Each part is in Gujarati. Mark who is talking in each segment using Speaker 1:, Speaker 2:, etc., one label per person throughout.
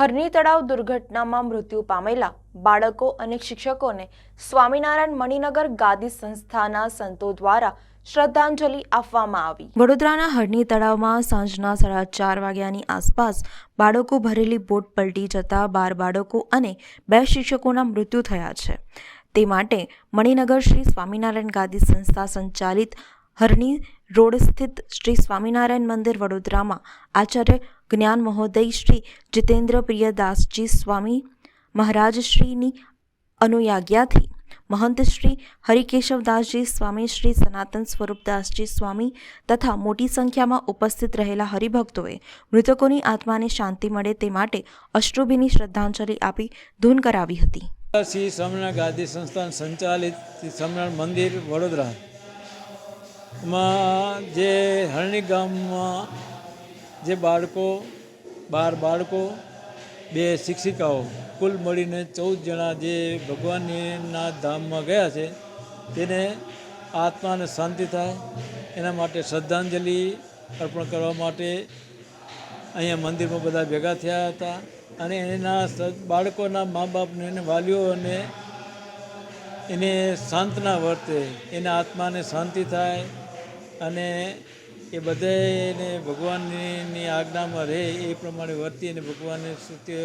Speaker 1: હરણી તળાવ દુર્ઘટનામાં મૃત્યુ પામેલા બાળકો અને શિક્ષકોને સ્વામિનારાયણ મણિનગર ગાદી સંસ્થાના સંતો દ્વારા શ્રદ્ધાંજલિ આપવામાં આવી. વડોદરાના હરની તળાવમાં સાંજના સાડા ચાર વાગ્યાની આસપાસ બાળકો ભરેલી બોટ પલટી જતા બાર બાળકો અને બે શિક્ષકોના મૃત્યુ થયા છે. તે માટે મણિનગર શ્રી સ્વામિનારાયણ ગાદી સંસ્થા સંચાલિત હરણી રોડ સ્થિત શ્રી સ્વામિનારાયણ મંદિર વડોદરામાં આચાર્ય જ્ઞાન મહોદય શ્રી જીતેન્દ્ર પ્રિયદાસજી સ્વામી મહારાજ શ્રીની અનુયાજ્ઞાથી મહંત શ્રી હરિકેશવદાસજી સ્વામી શ્રી સનાતન સ્વરૂપદાસજી સ્વામી તથા મોટી સંખ્યામાં ઉપસ્થિત રહેલા હરિભક્તોએ મૃતકોની આત્માને શાંતિ મળે તે માટે અશ્રુભીની શ્રદ્ધાંજલિ આપી ધૂન કરાવી હતી.
Speaker 2: શ્રી સ્વામિનારાયણ ગાદી સંસ્થાન સંચાલિત સ્વામિનારાયણ મંદિર વડોદરા. માં જે હરણી ગામમાં જે બાળકો, બાર બાળકો, બે શિક્ષિકાઓ કુલ મળીને ચૌદ જણા જે ભગવાનના ધામમાં ગયા છે, તેને આત્માને શાંતિ થાય, એના માટે શ્રદ્ધાંજલિ અર્પણ કરવા માટે અહીંયા મંદિરમાં બધા ભેગા થયા હતા અને એના બાળકોના મા બાપને અને વાલીઓને એને સાંત્વના વર્તે, એના આત્માને શાંતિ થાય અને એ બધાને ભગવાનની આજ્ઞામાં રહે, એ પ્રમાણે વર્તી અને ભગવાનને સત્ય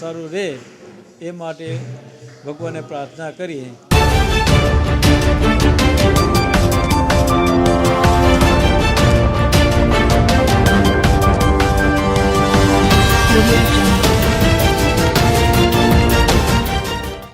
Speaker 2: સારું રહે, એ માટે ભગવાને પ્રાર્થના કરીએ.